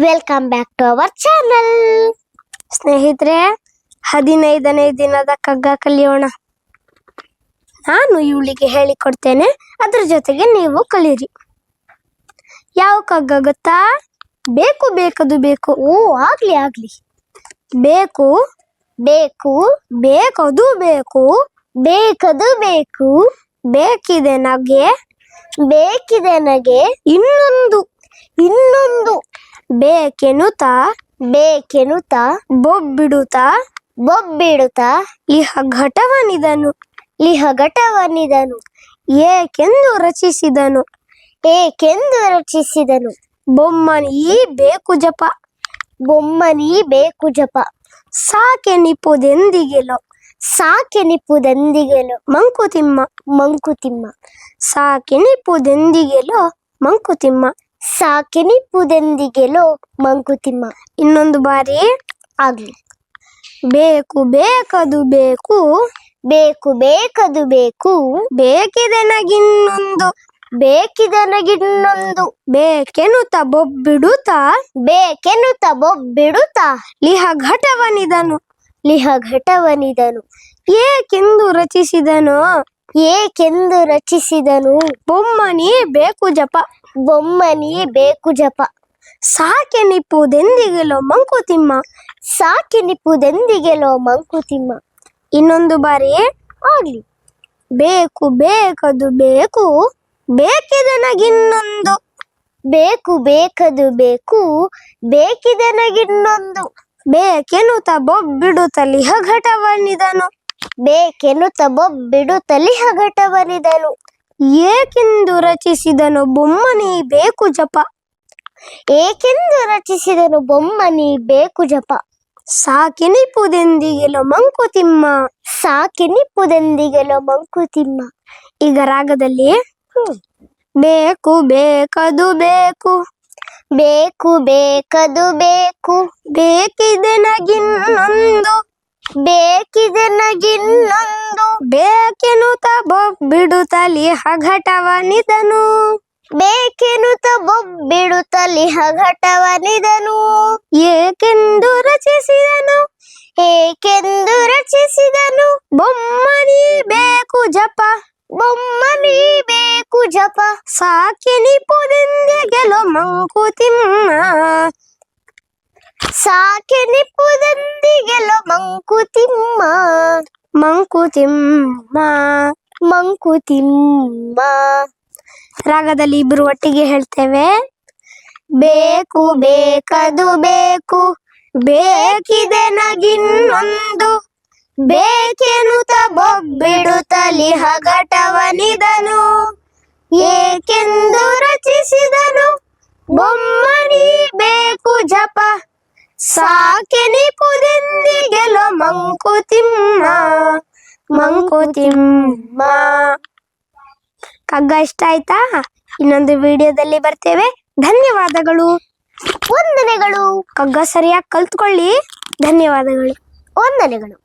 Welcome back to our channel ಸ್ನೇಹಿತರೆ, ಹದಿನೈದನೇ ದಿನದ ಕಗ್ಗ ಕಲಿಯೋಣ. ನಾನು ಇವಳಿಗೆ ಹೇಳಿಕೊಡ್ತೇನೆ, ಅದ್ರ ಜೊತೆಗೆ ನೀವು ಕಲಿಯಿರಿ. ಯಾವ ಕಗ್ಗ ಗೊತ್ತಾ? ಬೇಕು, ಬೇಕದು ಬೇಕು. ಓ, ಆಗ್ಲಿ ಆಗ್ಲಿ. ಬೇಕು ಬೇಕು, ಬೇಕದು ಬೇಕು. ಬೇಕದು ಬೇಕು. ಬೇಕಿದೆ ನಗೆ. ಬೇಕಿದೆ ನಗೆ ಇನ್ನೊಂದು. ಇನ್ನೊಂದು. ಬೇಕೆನುತ ಬೇಕೆನುತ ಬೊಬ್ಬಿಡುತ್ತ? ಬೊಬ್ಬಿಡುತ್ತ? ಇಹ ಘಟವನಿದನು. ಲಿಹ ಘಟವನಿದನು. ಏಕೆಂದು ರಚಿಸಿದನು? ಏಕೆಂದು ರಚಿಸಿದನು? ಬೊಮ್ಮನಿ ಬೇಕು ಜಪ. ಬೊಮ್ಮನಿ ಬೇಕು ಜಪ. ಸಾಕೆ ನಿಪುದೆಂದಿಗೆಲೋ ಸಾಕೆ ನಿಪುದೆಂದಿಗೆಲೋ ಮಂಕುತಿಮ್ಮ ಮಂಕುತಿಮ್ಮ. ಸಾಕೆ ನಿಪುದೆಂದಿಗೆಲೋ ಮಂಕುತಿಮ್ಮ. ಸಾಕೆ ನಿಪ್ಪುದೆಂದಿಗೆಲೋ ಮಂಕುತಿಮ್ಮ. ಇನ್ನೊಂದು ಬಾರಿ ಆಗ್ಲಿ. ಬೇಕು ಬೇಕದು ಬೇಕು ಬೇಕು ಬೇಕದು ಬೇಕು ಬೇಕಿದೆ ನಗಿನ್ನೊಂದು ಬೇಕಿದೆ ನಗಿನ್ನೊಂದು ಬೇಕೆನುತ ಬೊಬ್ಬಿಡುತ್ತ? ಬೇಕೆನು ಬೊಬ್ಬಿಡುತ್ತ? ಲಿಹ ಘಟವನಿದನು ಲಿಹ ಘಟವನಿದನು ಏಕೆಂದು ರಚಿಸಿದನು? ಏಕೆಂದು ರಚಿಸಿದನು? ಬೊಮ್ಮನಿ ಬೇಕು ಜಪ, ಬೊಮ್ಮನಿ ಬೇಕು ಜಪ. ಸಾಕೆ ನಿಪ್ಪುದೆಂದಿಗೆಲೋ ಮಂಕುತಿಮ್ಮ ಸಾಕೆ ನಿಪ್ಪುದೆಂದಿಗೆಲೋ ಮಂಕುತಿಮ್ಮ ಇನ್ನೊಂದು ಬಾರಿ ಆಗ್ಲಿ. ಬೇಕು, ಬೇಕದು, ಬೇಕು, ಬೇಕಿದನಗಿನ್ನೊಂದು. ಬೇಕು, ಬೇಕದು, ಬೇಕು ಬೇಕಿದ ನಗಿನ್ನೊಂದು ಬೇಕೆನುತ ಬೊಬ್ಬಿಡುತ್ತ ಲಿಹ ಘಟವನಿದನು ಬಿಡು ತಲಿ ಹಗಟ ಬರಿದನು ಏಕೆಂದು ರಚಿಸಿದನು ಬೊಮ್ಮನಿ ಬೇಕು ಜಪ. ಏಕೆಂದು ರಚಿಸಿದನು ಬೊಮ್ಮನಿ ಬೇಕು ಜಪ. ಸಾಕೆ ನಿಪುದೆಂದಿಗೆಲೋ ಮಂಕುತಿಮ್ಮ ಸಾಕೆ ನಿಪ್ಪುದೆಂದಿಗೆಲೋ ಮಂಕುತಿಮ್ಮ ಈಗ ರಾಗದಲ್ಲಿ. ಬೇಕು, ಬೇಕದು ಬೇಕು. ಬೇಕು, ಬೇಕದು ಬೇಕು. ಬೇಕಿದೆ ನಗಿನ್ನೊಂದು ಬೇಕಿದೆ ನಗಿನ್ನೊಂದು ಬೇಕೆನುತ ಬೊಬ್ಬಿಡುತ್ತ ಲಿಹ ಘಟವನಿದನು ಬೇಕೆನುತ ಬೊಬ್ಬಿಡುತ್ತ ಲಿಹ ಘಟವನಿದನು ಏಕೆಂದು ರಚಿಸಿದನು. ಏಕೆಂದು ರಚಿಸಿದನು. ಬೊಮ್ಮನಿ ಬೇಕು ಜಪ. ಬೊಮ್ಮನಿ ಬೇಕು ಜಪ. ಸಾಕೆ ನಿಪುದೆಂದಿಗೆಲೋ ಮಂಕುತಿಮ್ಮ ಸಾಕೆ ನಿಪ್ಪುದೊಂದಿಗೆಲೋ ಮಂಕುತಿಮ್ಮ ಮಂಕುತಿಮ್ಮ ಮಂಕುತಿಮ್ಮ ರಾಗದಲ್ಲಿ ಇಬ್ರು ಒಟ್ಟಿಗೆ ಹೇಳ್ತೇವೆ. ಬೇಕು, ಬೇಕದು ಬೇಕು. ಬೇಕಿದೆ ನಗಿನ್ನೊಂದು. ಬೇಕೆನುತ ಬೊಬ್ಬಿಡುತ್ತಲಿ ಹಗಟವನಿದನು. ಏಕೆಂದು ರಚಿಸಿದನು. ಬೊಮ್ಮನಿ ಬೇಕು ಜಪ. ಸಾಕೆ ನಿಪುದೆಂದಿಗೆಲೋ ಮಂಕುತಿಮ್ಮ ಮಂಕುತಿಮ್ಮ ಕಗ್ಗ ಇಷ್ಟ ಆಯ್ತಾ? ಇನ್ನೊಂದು ವಿಡಿಯೋದಲ್ಲಿ ಬರ್ತೇವೆ. ಧನ್ಯವಾದಗಳು. ವಂದನೆಗಳು. ಕಗ್ಗ ಸರಿಯಾಗಿ ಕಲ್ತ್ಕೊಳ್ಳಿ. ಧನ್ಯವಾದಗಳು. ವಂದನೆಗಳು.